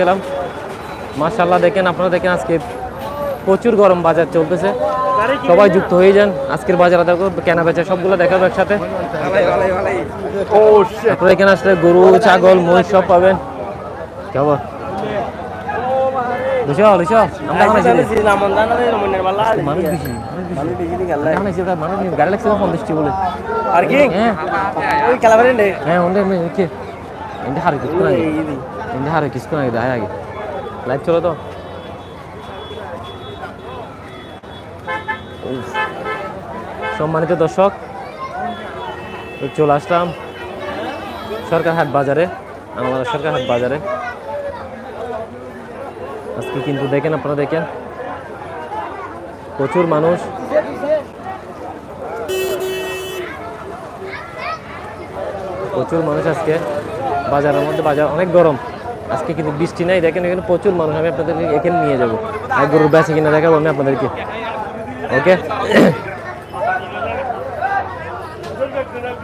গেলাম। মাশাল্লাহ দেখেন আপনারা দেখেন আজকে প্রচুর গরম বাজার চলতেছে। সবাই যুক্ত হয়ে যান আজকের বাজারে দেখো কেনা বেচা সবগুলো দেখাবো একসাথে। আপনারা এখানে আসলে গরু ছাগল মহিষ সব পাবেন। কেমন আর কি আগে আগে লাইভ চলো তো উফ। সম্মানিত দর্শক চলে আসলাম সরকার হাট বাজারে আমরা সরকার হাট বাজারে। আজকে কিন্তু দেখেন, আপনারা দেখেন, প্রচুর মানুষ। প্রচুর মানুষ আজকে বাজারের মধ্যে, বাজার অনেক গরম। আজকে কিন্তু বৃষ্টি নাই, দেখেন এখানে প্রচুর মানুষ, আমি আপনাদেরকে এখানে নিয়ে যাব। আর গরুর বেঁচে কিনা দেখাবো আমি আপনাদেরকে। ওকে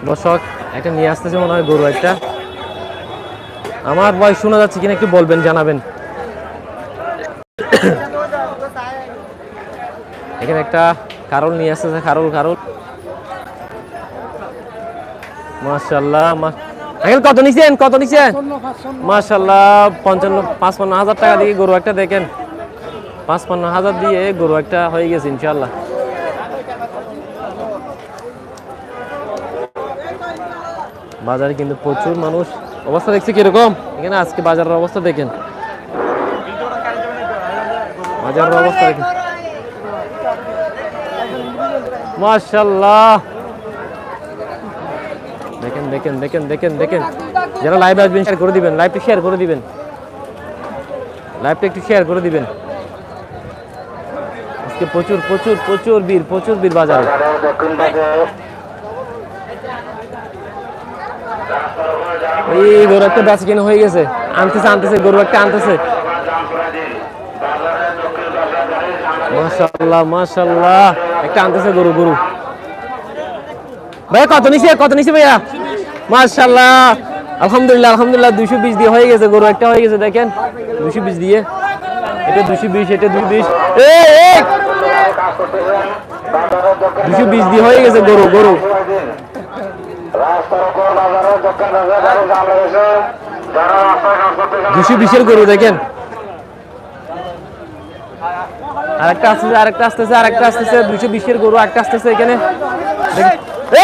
দর্শক, একটা নিয়ে আসতেছে মনে হয় গরু একটা। আমার বয়স শোনা যাচ্ছে কিনা একটু বলবেন, জানাবেন। এখানে একটা কারল নিয়ে আসতেছে, কারল কারল। মাশাল্লাহ আঙ্কেল, কত নিছেন? কত নিছেন? মাশাল্লাহ পঞ্চান্ন, পাঁচপান্ন হাজার টাকা দিয়ে গরু একটা দেখেন। পাঁচপান্ন হাজার দিয়ে গরু একটা হয়ে গেছে ইনশাল্লাহ বাজারে কিন্তু প্রচুর মানুষ। অবস্থা দেখছে কীরকম? এখানে আজকে বাজারের অবস্থা দেখেন। বাজারের অবস্থা দেখেন। মাশাল্লাহ দেখেন দেখেন দেখেন দেখেন। যারা লাইভে আসবেন শেয়ার করে দিবেন লাইভটা শেয়ার করে দিবেন। লাইভটা একটু শেয়ার করে দিবেন। আজকে প্রচুর প্রচুর প্রচুর বীর প্রচুর বীর বাজারে। এই গরু একটা বেচা কিনা হয়ে গেছে। আনতেছে আনতেছে, গরু একটা আনতেছে। মাশাল্লাহ মাশাল্লাহ একটা আনতেছে গরু গরু। ভাইয়া, কত নিছে? কত নিছে ভাইয়া? মাশাল্লাহ আলহামদুলিল্লাহ আলহামদুলিল্লাহ দুশো বিশ দিয়ে হয়ে গেছে, গরু একটা হয়ে গেছে, দেখেন। দুশো বিশ দিয়ে। এটা দুশো বিশ, এটা দুশো বিশ। দুশো বিশ দিয়ে হয়ে গেছে গরু গরু। দুশো বিশের গরু, দেখেন। আরেকটা আসতেছে আরেকটা আসতেছে আরেকটা আসতেছে দুশো বিশের গরু, আরেকটা আসতেছে এখানে।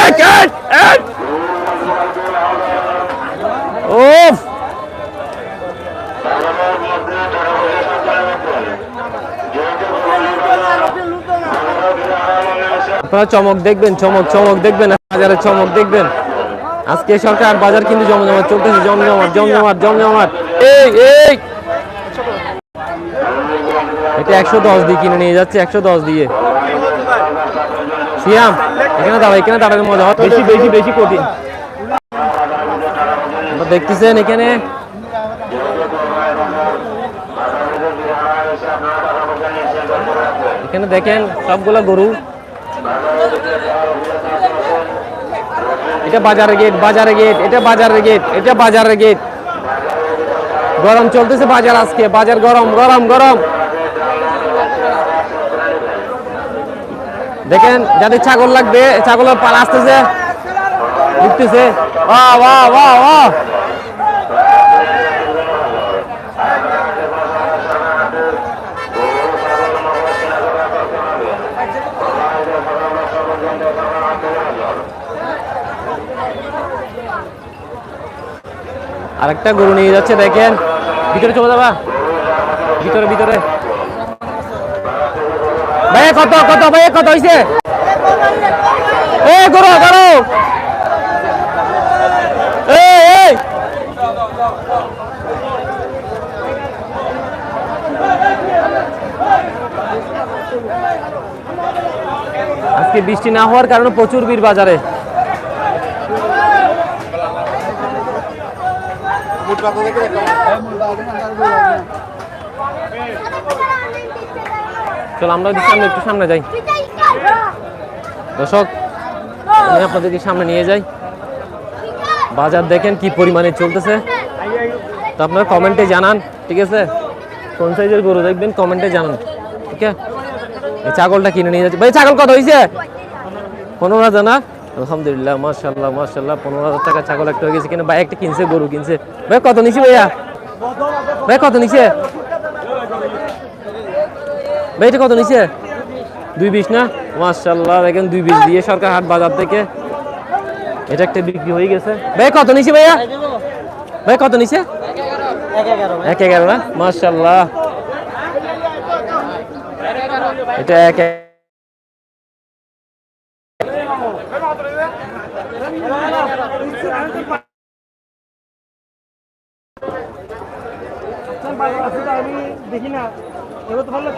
এই, এই, এই! ওফ আপনারা চমক দেখবেন, চমক চমক দেখবেন বাজারে চমক দেখবেন। আজকে সরকার বাজার কিন্তু জমজমাট চলতেছে, জমজমাট জমজমাট জমজমাট। এই এই! এটা একশো দশ দিয়ে কিনে নিয়ে যাচ্ছে, একশো দশ দিয়ে। সিয়াম এখানে দাঁড়া এখানে দাঁড়ানোর মজা। হয় বেশি বেশি বেশি কঠিন। দেখতেছেন এখানে? এখানে দেখেন, সবগুলা গরু। এটা বাজারের গেট বাজারের গেট এটা বাজারের গেট এটা বাজারের গেট গরম চলতেছে বাজার আজকে, বাজার গরম গরম গরম। দেখেন, যাদের ছাগল লাগবে, ছাগলের পাল আসতেছে, উঠতেছে। বাহ বাহ বাহ বাহ আরেকটা গরু নিয়ে যাচ্ছে, দেখেন। ভিতরে চলে যাবা। ভিতরে ভিতরে। ভাইয়া, কত কত, ভাইয়া, কত হয়েছে এ, গরু গরু। আজকে বৃষ্টি না হওয়ার কারণে প্রচুর বীর বাজারে। চলো, আমরা সামনে, একটু সামনে যাই। দর্শক, আমি আপনাদেরকে সামনে নিয়ে যাই। বাজার দেখেন কি পরিমাণে চলতেছে। তো আপনারা কমেন্টে জানান, ঠিক আছে? কোন সাইজের গরু দেখবেন কমেন্টে জানান, ঠিক আছে? এই ছাগলটা কিনে নিয়ে যাচ্ছে। ভাই, ছাগল কত হয়েছে পনেরো হাজার না? আলহামদুলিল্লাহ মার্শাল্লাহ মার্শাল্লাহ পনেরো হাজার টাকা ছাগল একটা হয়ে গেছে কিনা? ভাই, একটা কিনছে, গরু কিনছে। ভাই, কত নিছি ভাইয়া? ভাই, কত নিছে? ভাই, এটা কত নিছে? দুই বিশ না? মার্শাল্লাহ দেখেন দুই বিশ দিয়ে সরকার হাট বাজার থেকে এটা একটা বিক্রি হয়ে গেছে। ভাই, কত নিছে ভাইয়া? ভাই, কত নিছে? এক এগারো। না? মার্শাল্লাহ এটা এক আমি দেখি না। এবার তো ভালো